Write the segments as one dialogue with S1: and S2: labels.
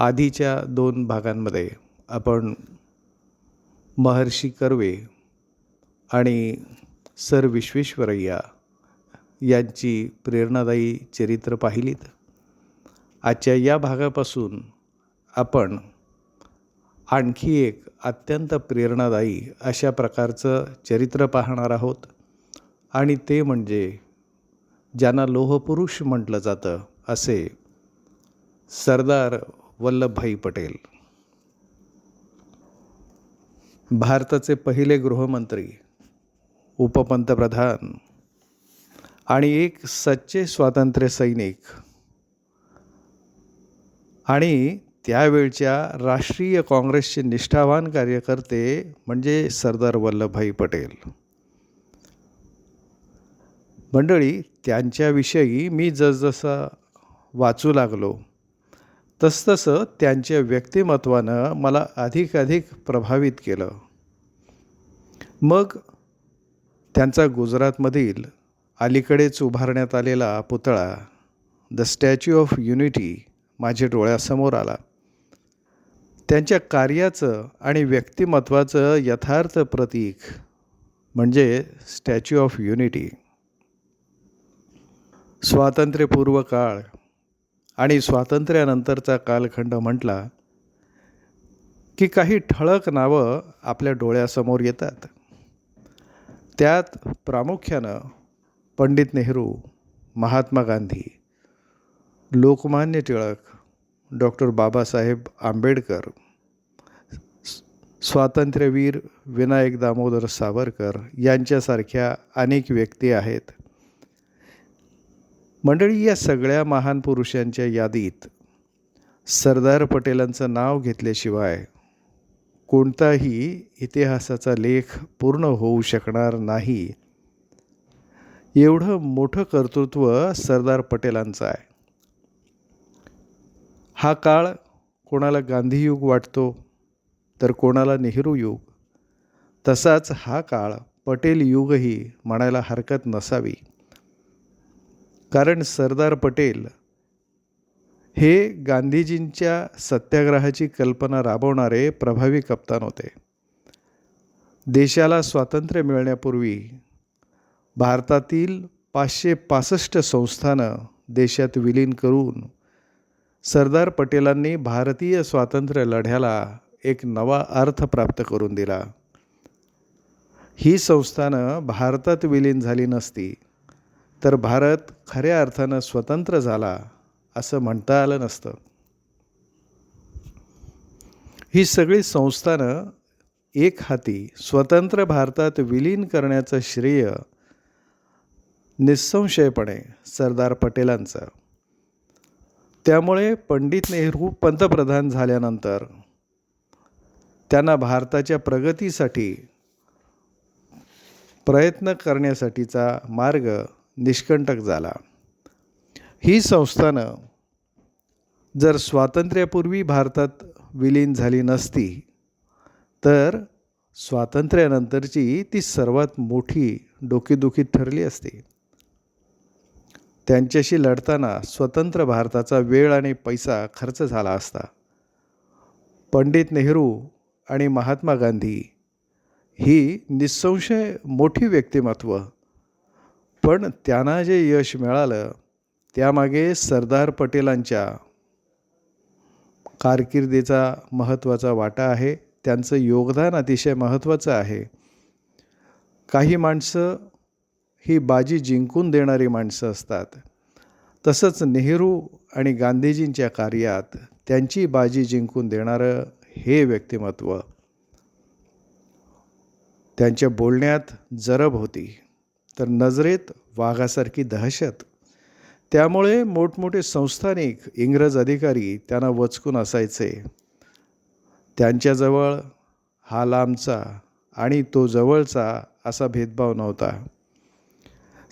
S1: आधीच्या दोन भागांमध्ये आपण महर्षी कर्वे आणि सर विश्वेश्वरय्या यांची प्रेरणादायी चरित्र पाहिलीत. आजच्या या भागापासून आपण आणखी एक अत्यंत प्रेरणादायी अशा प्रकारचं चरित्र पाहणार आहोत. आणि ते म्हणजे ज्यांना लोहपुरुष म्हटलं जातं असे सरदार वल्लभभाई पटेल. भारताचे पहिले गृहमंत्री उपपंतप्रधान आणि एक सच्चे स्वातंत्र्य सैनिक आणि त्यावेळच्या राष्ट्रीय काँग्रेसचे निष्ठावान कार्यकर्ते म्हणजे सरदार वल्लभभाई पटेल. मंडळी त्यांच्याविषयी मी जसजसा वाचू लागलो तसतसं त्यांच्या व्यक्तिमत्वानं मला अधिकाधिक प्रभावित केलं. मग त्यांचा गुजरातमधील अलीकडेच उभारण्यात आलेला पुतळा द स्टॅच्यू ऑफ युनिटी माझ्या डोळ्यासमोर आला. त्यांच्या कार्याचं आणि व्यक्तिमत्वाचं यथार्थ प्रतीक म्हणजे स्टॅच्यू ऑफ युनिटी स्वातंत्र्यपूर्व काळ. आणि स्वातंत्र्यानंतरचा कालखंड म्हटला की काही ठळक नावं आपल्या डोळ्यासमोर येतात. त्यात प्रामुख्यानं पंडित नेहरू महात्मा गांधी लोकमान्य टिळक डॉक्टर बाबासाहेब आंबेडकर स्वातंत्र्यवीर विनायक दामोदर सावरकर यांच्यासारख्या अनेक व्यक्ती आहेत. मंडळी या सगळ्या महान पुरुषांच्या यादीत सरदार पटेलांचं नाव घेतल्याशिवाय कोणताही इतिहासाचा लेख पूर्ण होऊ शकणार नाही. एवढं मोठं कर्तृत्व सरदार पटेलांचं आहे. हा काळ कोणाला गांधीयुग वाटतो तर कोणाला नेहरू युग. तसाच हा काळ पटेल युगही म्हणायला हरकत नसावी. कारण सरदार पटेल हे गांधीजींच्या सत्याग्रहाची कल्पना राबवणारे प्रभावी कप्तान होते. देशाला स्वातंत्र्य मिळण्यापूर्वी भारतातील पाचशे पासष्ट संस्थानं देशात विलीन करून सरदार पटेलांनी भारतीय स्वातंत्र्य लढ्याला एक नवा अर्थ प्राप्त करून दिला. ही संस्थानं भारतात विलीन झाली नसती. तर भारत खऱ्या अर्थानं स्वतंत्र झाला असं म्हणता आलं नसतं. ही सगळी संस्थानं एक हाती स्वतंत्र भारतात विलीन करण्याचं श्रेय निसंशयपणे सरदार पटेलांचं. त्यामुळे पंडित नेहरू पंतप्रधान झाल्यानंतर त्यांना भारताच्या प्रगतीसाठी प्रयत्न करण्यासाठीचा मार्ग निष्कंटक झाला. ही संस्थानं जर स्वातंत्र्यापूर्वी भारतात विलीन झाली नसती तर स्वातंत्र्यानंतरची ती सर्वात मोठी डोकेदुखी ठरली असती. त्यांच्याशी लढताना स्वतंत्र भारताचा वेळ आणि पैसा खर्च झाला असता. पंडित नेहरू आणि महात्मा गांधी ही निसंशय मोठी व्यक्तिमत्व पण त्यांना जे यश मिळालं त्यामागे सरदार पटेलांच्या कारकिर्दीचा महत्त्वाचा वाटा आहे. त्यांचं योगदान अतिशय महत्त्वाचं आहे. काही माणसं ही बाजी जिंकून देणारी माणसं असतात. तसंच नेहरू आणि गांधीजींच्या कार्यात त्यांची बाजी जिंकून देणारं हे व्यक्तिमत्व त्यांच्या बोलण्यात जरब होती. तर नजरेत वाघासारखी दहशत. त्यामुळे मोठमोठे संस्थानिक इंग्रज अधिकारी त्यांना वचकून असायचे. त्यांच्याजवळ हा लांबचा आणि तो जवळचा असा भेदभाव नव्हता.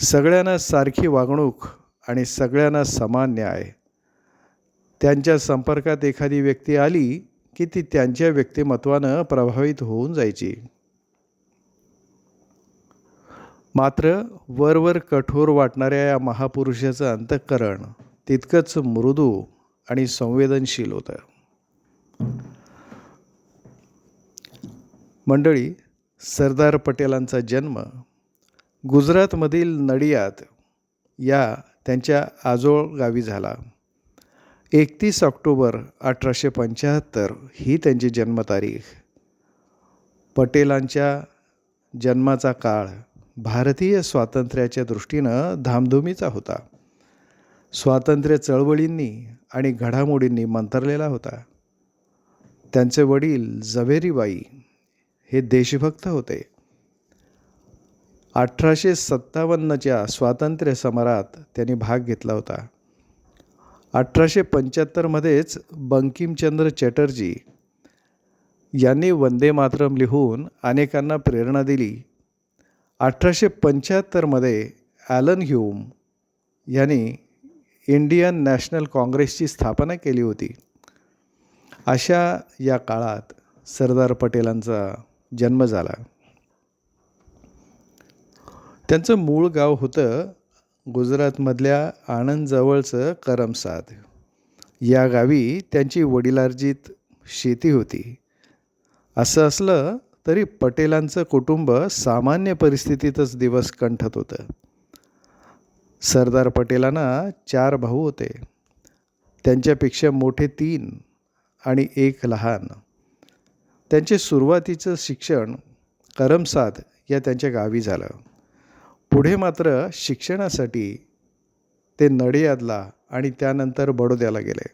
S1: सगळ्यांना सारखी वागणूक आणि सगळ्यांना समान न्याय. त्यांच्या संपर्कात एखादी व्यक्ती आली की ती त्यांच्या व्यक्तिमत्वानं प्रभावित होऊन जायची. मात्र वरवर कठोर वाटणाऱ्या या महापुरुषाचं अंतःकरण तितकंच मृदू आणि संवेदनशील होतं. मंडळी सरदार पटेलांचा जन्म गुजरातमधील नडियाद या त्यांच्या आजोळ गावी झाला. एकतीस ऑक्टोबर अठराशे पंच्याहत्तर ही त्यांची जन्मतारीख. पटेलांच्या जन्माचा काळ भारतीय स्वातंत्र्याच्या दृष्टीनं धामधुमीचा होता. स्वातंत्र्य चळवळींनी आणि घडामोडींनी मंतरलेला होता. त्यांचे वडील झवेरीबाई हे देशभक्त होते. अठराशे सत्तावन्नच्या स्वातंत्र्य समरात त्यांनी भाग घेतला होता. अठराशे पंच्याहत्तरमध्येच बंकिमचंद्र चॅटर्जी यांनी वंदे मातरम लिहून अनेकांना प्रेरणा दिली. अठराशे पंच्याहत्तरमध्ये ॲलन ह्यूम यांनी इंडियन नॅशनल काँग्रेसची स्थापना केली होती. अशा या काळात सरदार पटेलांचा जन्म झाला. त्यांचं मूळ गाव होतं गुजरातमधल्या आणंदजवळचं करमसाद. या गावी त्यांची वडिलार्जित शेती होती. असं असलं तरी पटेलांचं कुटुंब सामान्य परिस्थितीतच दिवस कंठत होतं. सरदार पटेलांना चार भाऊ होते. त्यांच्यापेक्षा मोठे तीन आणि एक लहान. त्यांचे सुरुवातीचं शिक्षण करमसाद या त्यांच्या गावी झालं. पुढे मात्र शिक्षणासाठी ते नडियादला आणि त्यानंतर बडोद्याला गेले.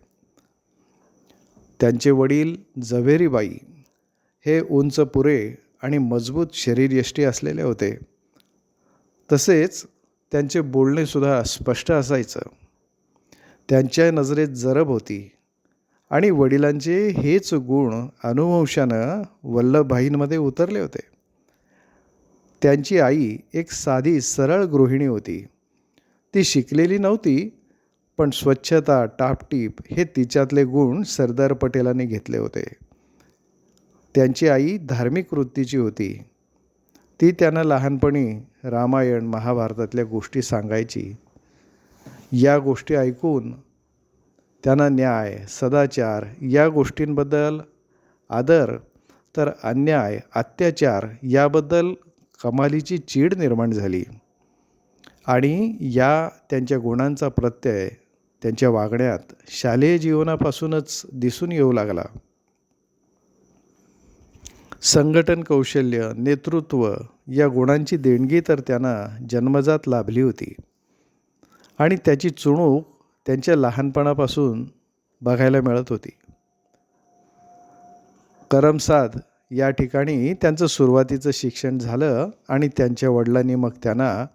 S1: त्यांचे वडील झवेरीबाई हे उंच पुरे आणि मजबूत शरीरयष्टी असलेले होते. तसेच त्यांचे बोलणेसुद्धा स्पष्ट असायचं. त्यांच्या नजरेत जरब होती आणि वडिलांचे हेच गुण अनुवंशानं वल्लभभाईंमध्ये उतरले होते. त्यांची आई एक साधी सरळ गृहिणी होती. ती शिकलेली नव्हती पण स्वच्छता टापटीप हे तिच्यातले गुण सरदार पटेलांनी घेतले होते. त्यांची आई धार्मिक वृत्तीची होती. ती त्यांना लहानपणी रामायण महाभारतातल्या गोष्टी सांगायची. या गोष्टी ऐकून त्यांना न्याय सदाचार या गोष्टींबद्दल आदर तर अन्याय अत्याचार याबद्दल कमालीची चीड निर्माण झाली. आणि या त्यांच्या गुणांचा प्रत्यय त्यांच्या वागण्यात शालेय जीवनापासूनच दिसून येऊ लागला. संघटन कौशल्य नेतृत्व या गुणांची देणगी तर त्यांना जन्मजात लाभली होती. आणि त्याची चुणूक त्यांच्या लहानपणापासून बघायला मिळत होती. करमसाद या ठिकाणी त्यांचं सुरुवातीचं शिक्षण झालं आणि त्यांच्या वडिलांनी मग त्यांना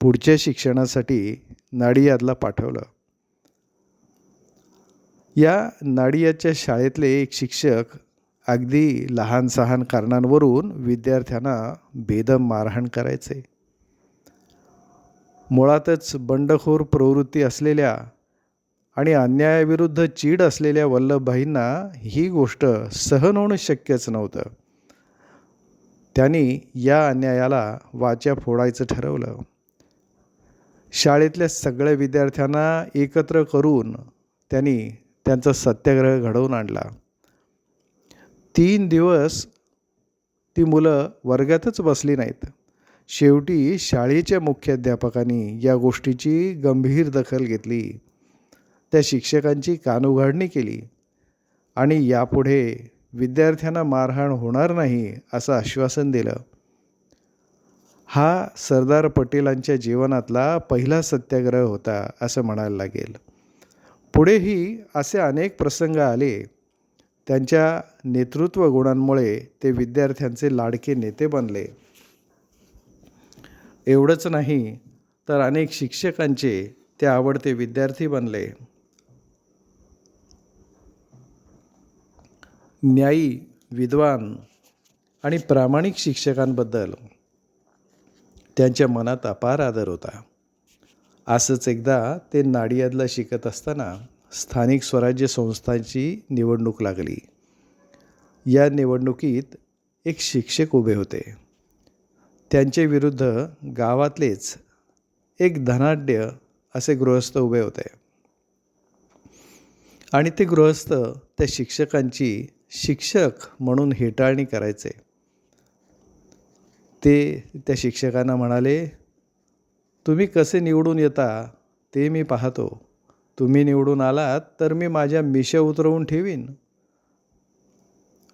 S1: पुढच्या शिक्षणासाठी नाडियादला पाठवलं. या नाडियादच्या शाळेतले एक शिक्षक अगदी लहान सहान कारणांवरून विद्यार्थ्यांना बेदम मारहाण करायचे. मुळातच बंडखोर प्रवृत्ती असलेल्या आणि अन्यायाविरुद्ध चीड असलेल्या वल्लभभाईंना ही गोष्ट सहन होणं शक्यच नव्हतं. त्यांनी या अन्यायाला वाचा फोडायचं ठरवलं. शाळेतल्या सगळ्या विद्यार्थ्यांना एकत्र करून त्यांनी त्यांचा सत्याग्रह घडवून आणला. तीन दिवस ती मुलं वर्गातच बसली नाहीत. शेवटी शाळेच्या मुख्याध्यापकांनी या गोष्टीची गंभीर दखल घेतली. त्या शिक्षकांची कानउघाडणी केली. आणि यापुढे विद्यार्थ्यांना मारहाण होणार नाही असं आश्वासन दिलं. हा सरदार पटेलांच्या जीवनातला पहिला सत्याग्रह होता असं म्हणायला लागेल. पुढेही असे अनेक प्रसंग आले. त्यांच्या नेतृत्व गुणांमुळे ते विद्यार्थ्यांचे लाडके नेते बनले. एवढंच नाही तर अनेक शिक्षकांचे ते आवडते विद्यार्थी बनले. न्यायी विद्वान आणि प्रामाणिक शिक्षकांबद्दल त्यांच्या मनात अपार आदर होता. असंच एकदा ते नाडियादला शिकत असताना स्थानिक स्वराज्य संस्थांची निवडणूक लागली. या निवडणुकीत एक शिक्षक उभे होते. त्यांचे विरुद्ध गावातलेच एक धनाढ्य असे गृहस्थ उभे होते. आणि ते गृहस्थ त्या शिक्षकांची शिक्षक म्हणून हेटाळणी करायचे. ते त्या शिक्षकांना म्हणाले तुम्ही कसे निवडून येता ते मी पाहतो. तुम्ही निवडून आलात तर मी माझ्या मिशा उतरवून ठेवीन.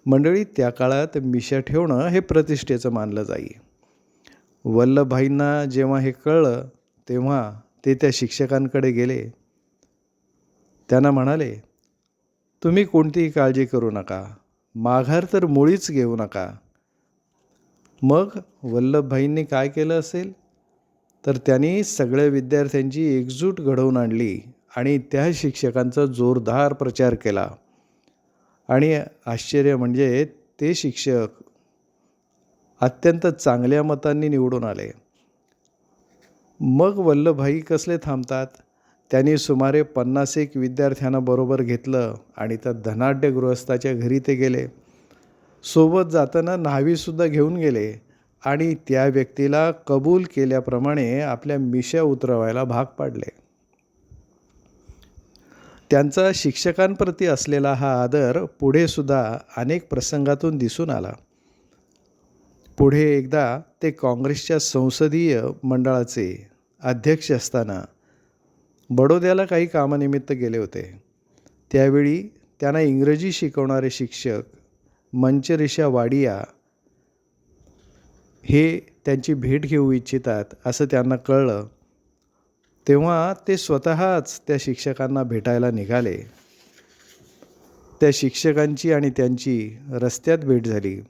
S1: मंडळी त्या काळात मिशा ठेवणं हे प्रतिष्ठेचं मानलं जाई. वल्लभभाईंना जेव्हा हे कळलं तेव्हा ते त्या शिक्षकांकडे गेले. त्यांना म्हणाले तुम्ही कोणतीही काळजी करू नका. माघार तर मुळीच घेऊ नका. मग वल्लभभाईंनी काय केलं असेल? तर त्यांनी सगळ्या विद्यार्थ्यांची एकजूट घडवून आणली. आणि त्या शिक्षकांचा जोरदार प्रचार केला. आणि आश्चर्य म्हणजे ते शिक्षक अत्यंत चांगल्या मतांनी निवडून आले. मग वल्लभभाई कसले थांबतात? त्यांनी सुमारे पन्नास एक विद्यार्थ्यांना बरोबर घेतलं आणि त्या धनाढ्य गृहस्थाच्या घरी ते गेले. सोबत जाताना न्हावीसुद्धा घेऊन गेले आणि त्या व्यक्तीला कबूल केल्याप्रमाणे आपल्या मिशा उतरवायला भाग पाडले. त्यांचा शिक्षकांप्रती असलेला हा आदर पुढे सुद्धा अनेक प्रसंगातून दिसून आला. पुढे एकदा ते काँग्रेसच्या संसदीय मंडळाचे अध्यक्ष असताना बडोद्याला काही कामानिमित्त गेले होते. त्यावेळी त्यांना इंग्रजी शिकवणारे शिक्षक मंचरिषा वाडिया हे त्यांची भेट घेऊ इच्छितात असं त्यांना कळलं. तेव्हा ते स्वतःच त्या शिक्षकांना भेटायला निघाले. त्या शिक्षकांची आणि त्यांची रस्त्यात भेट झाली.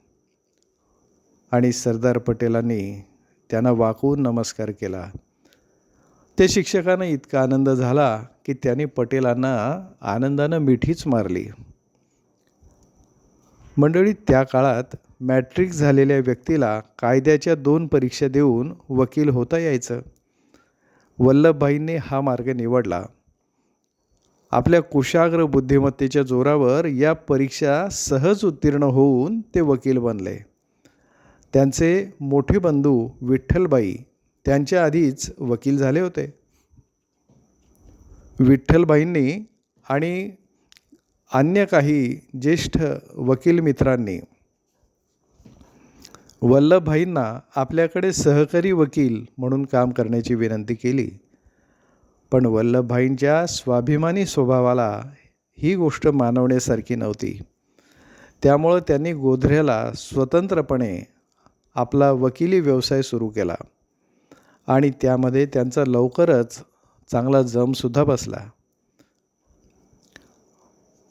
S1: आणि सरदार पटेलांनी त्यांना वाकवून नमस्कार केला. त्या शिक्षकांना इतका आनंद झाला की त्यांनी पटेलांना आनंदानं मिठीच मारली. मंडळी त्या काळात मॅट्रिक झालेल्या व्यक्तीला कायद्याच्या दोन परीक्षा देऊन वकील होता यायचं. वल्लभभाईंनी हा मार्ग निवडला. आपल्या कुशाग्र बुद्धिमत्तेच्या जोरावर या परीक्षा सहज उत्तीर्ण होऊन ते वकील बनले. त्यांचे मोठे बंधू विठ्ठलबाई त्यांच्या आधीच वकील झाले होते. विठ्ठलबाईंनी आणि अन्य काही ज्येष्ठ वकील मित्रांनी वल्लभभाईंना आपल्याकडे सहकारी वकील म्हणून काम करण्याची विनंती केली. पण वल्लभभाईंच्या स्वाभिमानी स्वभावाला ही गोष्ट मानवण्यासारखी नव्हती. त्यामुळं त्यांनी गोधऱ्याला स्वतंत्रपणे आपला वकिली व्यवसाय सुरू केला आणि त्यामध्ये त्यांचा लवकरच चांगला जमसुद्धा बसला.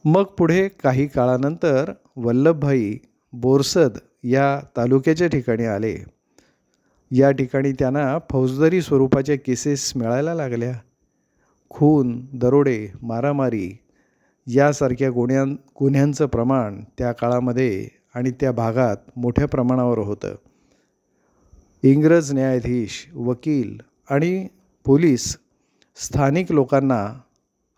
S1: मग पुढे काही काळानंतर वल्लभभाई बोरसद या तालुक्याच्या ठिकाणी आले. या ठिकाणी त्यांना फौजदारी स्वरूपाच्या केसेस मिळायला लागल्या. खून दरोडे मारामारी यासारख्या गुन्ह्यां गुन्ह्यांचं प्रमाण त्या काळामध्ये आणि त्या भागात मोठ्या प्रमाणावर होतं. इंग्रज न्यायाधीश वकील आणि पोलीस स्थानिक लोकांना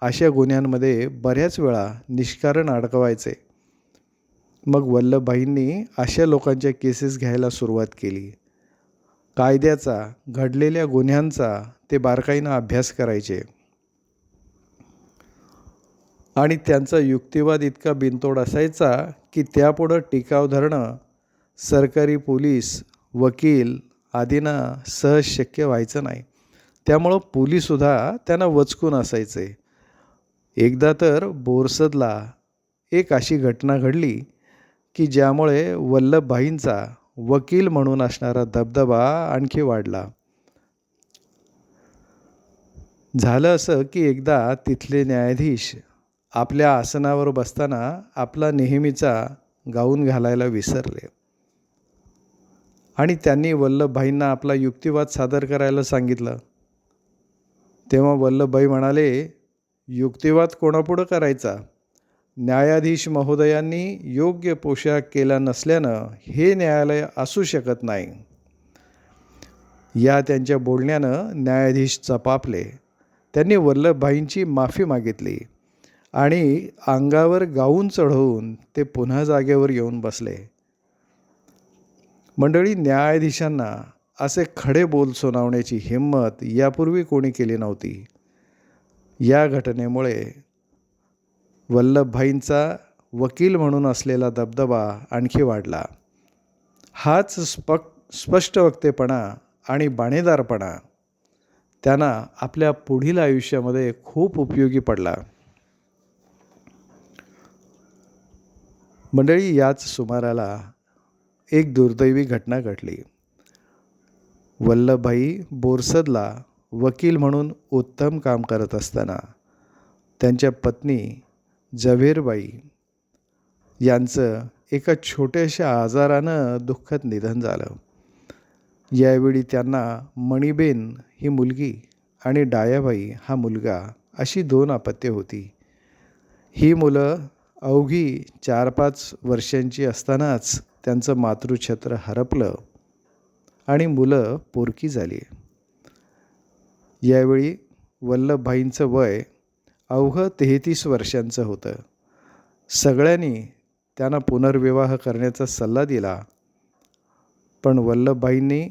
S1: अशा गुन्ह्यांमध्ये बऱ्याच वेळा निष्कारण अडकवायचे. मग वल्लभभाईंनी अशा लोकांच्या केसेस घ्यायला सुरुवात केली. कायद्याचा घडलेल्या गुन्ह्यांचा ते बारकाईनं अभ्यास करायचे. आणि त्यांचा युक्तिवाद इतका बिनतोड असायचा की त्यापुढं टिकाव धरणं सरकारी पोलीस वकील आदींना सहज शक्य व्हायचं नाही. त्यामुळं पोलीससुद्धा त्यांना वचकून असायचे. एकदा तर बोरसदला एक अशी घटना घडली की ज्यामुळे वल्लभभाईंचा वकील म्हणून असणारा दबदबा आणखी वाढला. झालं असं की एकदा तिथले न्यायाधीश आपल्या आसनावर बसताना आपला नेहमीचा गाऊन घालायला विसरले. आणि त्यांनी वल्लभभाईंना आपला युक्तिवाद सादर करायला सांगितलं. तेव्हा वल्लभभाई म्हणाले युक्तिवाद कोणापुढं करायचा? न्यायाधीश महोदयांनी योग्य पोशाख केला नसल्यानं हे न्यायालय असू शकत नाही. या त्यांच्या बोलण्यानं न्यायाधीश चपापले. त्यांनी वल्लभभाईंची माफी मागितली आणि अंगावर गाऊन चढवून ते पुन्हा जागेवर येऊन बसले. मंडळी न्यायाधीशांना असे खडे बोल सुनावण्याची हिंमत यापूर्वी कोणी केली नव्हती. या घटनेमुळे वल्लभभाईंचा वकील म्हणून असलेला दबदबा आणखी वाढला. हाच स्पक स्पष्ट वक्तेपणा आणि बाणेदारपणा त्यांना आपल्या पुढील आयुष्यामध्ये खूप उपयोगी पडला. मंडळी याच सुमाराला एक दुर्दैवी घटना घडली. वल्लभभाई बोरसदला वकील म्हणून उत्तम काम करत असताना त्यांच्या पत्नी जव्हेरबाई यांचं एका छोट्याशा आजारानं दुःखद निधन झालं. यावेळी त्यांना मणिबेन ही मुलगी आणि डायाबाई हा मुलगा अशी दोन अपत्य होती. ही मुलं अवघी चार पाच वर्षांची असतानाच त्यांचं मातृछत्र हरपलं आणि मुलं पोरकी झाली. यावेळी वल्लभभाईंचं वय अवघं तेहतीस वर्षांचं होतं. सगळ्यांनी त्यांना पुनर्विवाह करण्याचा सल्ला दिला. पण वल्लभभाईंनी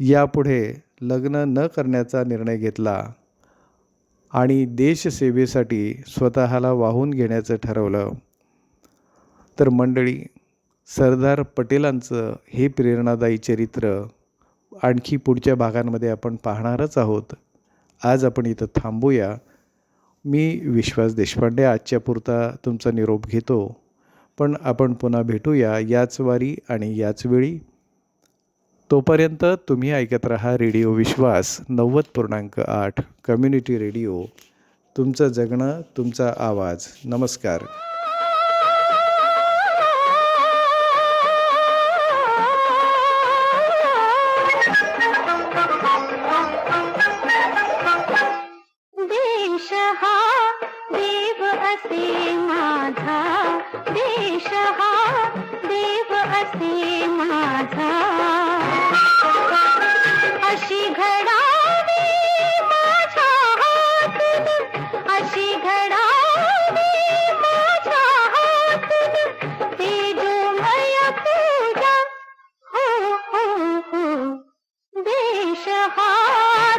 S1: यापुढे लग्न न करण्याचा निर्णय घेतला आणि देशसेवेसाठी स्वतःला वाहून घेण्याचं ठरवलं. तर मंडळी सरदार पटेलांचं हे प्रेरणादायी चरित्र आणखी पुढच्या भागांमध्ये आपण पाहणारच आहोत. आज आपण इथं थांबूया. मी विश्वास देशपांडे आजच्या पुरता तुमचा निरोप घेतो. पण आपण पुन्हा भेटूया याच वारी आणि याच वेळी. तोपर्यंत तुम्ही ऐकत रहा रेडिओ विश्वास नव्वद पूर्णांक आठ कम्युनिटी रेडिओ. तुमचं जगणं तुमचा आवाज. नमस्कार.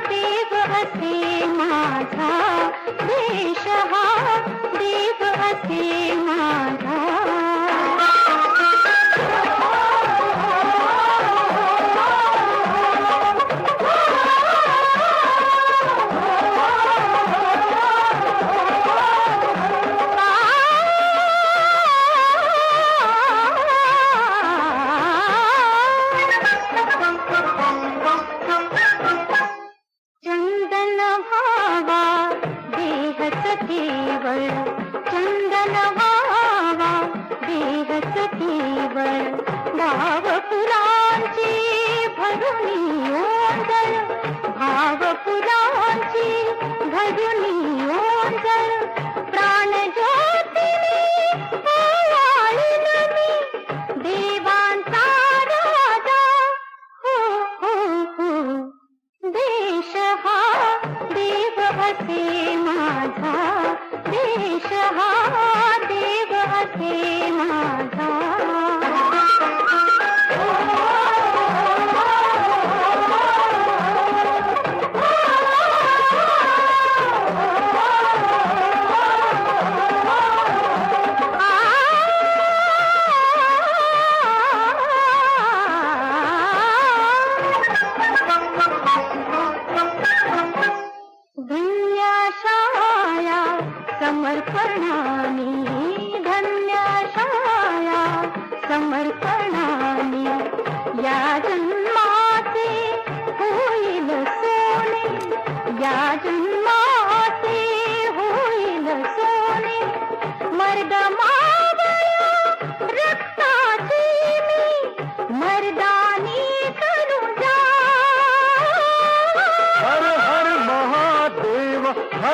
S2: देव असे माझा देश हा देव असे माझा देहच भाव फुलांची भरुणी ओंजळ. भाव फुलांची भरुणी ओंजळ. प्राण जो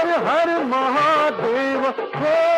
S1: हर हर
S2: महादेव हो